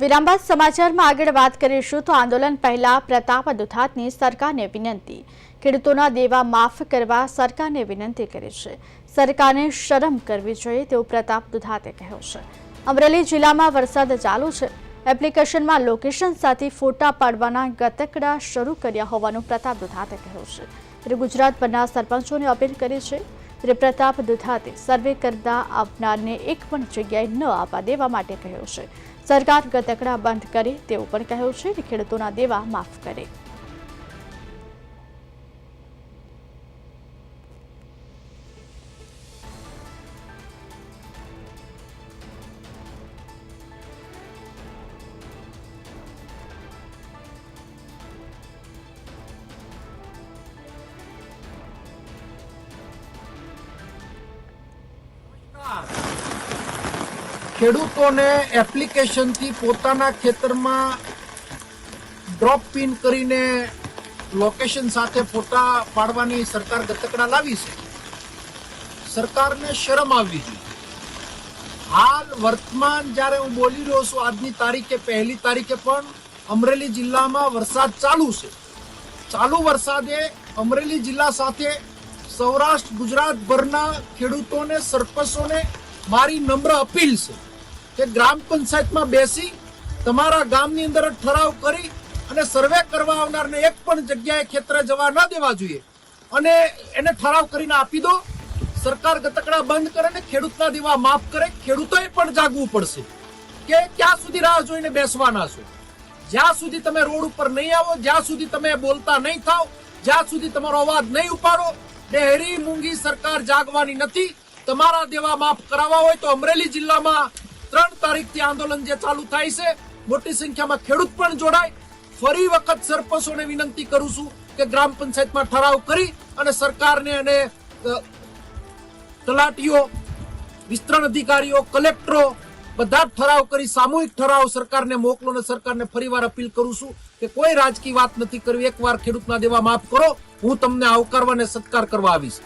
વિરામ બાદ સમાચારમાં આગળ વાત કરીશું તો આંદોલન પહેલા પ્રતાપ દુથાતની સરકારને વિનંતી. ખેડૂતોના દેવા માફ કરવા સરકારને વિનંતી કરી છે. સરકારને શરમ કરવી જોઈએ તેવું પ્રતાપ દુધાતે કહ્યું છે. અમરેલી જિલ્લામાં વરસાદ ચાલુ છે. એપ્લિકેશનમાં લોકેશન સાથે ફોટા પાડવાના ગતકડા શરૂ કર્યા હોવાનું પ્રતાપ દુધાતે કહ્યું છે. ત્યારે ગુજરાતભરના સરપંચોને અપીલ કરી છે. ત્યારે પ્રતાપ દુધાતે સર્વે કરતા આવનારને એક પણ જગ્યાએ ન આપવા દેવા માટે કહ્યું છે. સરકાર ગતકડા બંધ કરે તેવું પણ કહ્યું છે કે ખેડૂતોના દેવા માફ કરે. ખેડૂતોને એપ્લિકેશનથી પોતાના ખેતરમાં ડ્રોપ પિન કરીને લોકેશન સાથે ફોટા પાડવાની સરકાર ગતકડા લાવી છે. સરકારને શરમ આવવી જોઈએ હાલ વર્તમાન જ્યારે હું બોલી રહ્યો છું, આજની તારીખે, પહેલી તારીખે પણ અમરેલી જિલ્લામાં વરસાદ ચાલુ છે. ચાલુ વરસાદે અમરેલી જિલ્લા સાથે સૌરાષ્ટ્ર ગુજરાતભરના ખેડૂતોને, સરપંચોને મારી નમ્ર અપીલ છે. કે ગ્રામ પંચાયતમાં બેસી તમારા ગામની અંદર ઠરાવ કરી અને સર્વે કરવા આવનારને એક પણ જગ્યાએ ખેતરે જવા ન દેવા જોઈએ. અને એને ઠરાવ કરીને આપી દો. સરકાર ગતકડા બંધ કરે ને ખેડૂતના દેવા માફ કરે. ખેડૂતોએ પણ જાગવું પડશે કે ક્યાં સુધી રાહ જોઈને બેસવાના છો? જ્યાં સુધી તમે રોડ ઉપર નહીં આવો, જ્યાં સુધી તમે બોલતા નહીં થાવ, જ્યાં સુધી તમારો અવાજ નહીં ઉપાડો, ડેહરી, મૂંગી સરકાર જાગવાની નથી. તમારા દેવા માફ કરાવવા હોય તો અમરેલી જિલ્લામાં ત્રણ તારીખથી આંદોલન જે ચાલુ થાય છે, મોટી સંખ્યામાં ખેડૂત પણ જોડાય. ફરી વખત સરપંચોને વિનંતી કરું છું કે ગ્રામ પંચાયતમાં ઠરાવ કરી અને સરકારને અને તલાટીઓ, વિસ્તરણ અધિકારીઓ, કલેક્ટરો બધા ઠરાવ કરી, સામૂહિક ઠરાવ સરકારને મોકલો અને સરકારને ફરીવાર અપીલ કરું છું કે કોઈ રાજકીય વાત નથી કરવી. એકવાર ખેડૂતના દેવા માફ કરો. હું તમને આવકારવા અને સત્કાર કરવા આવીશ.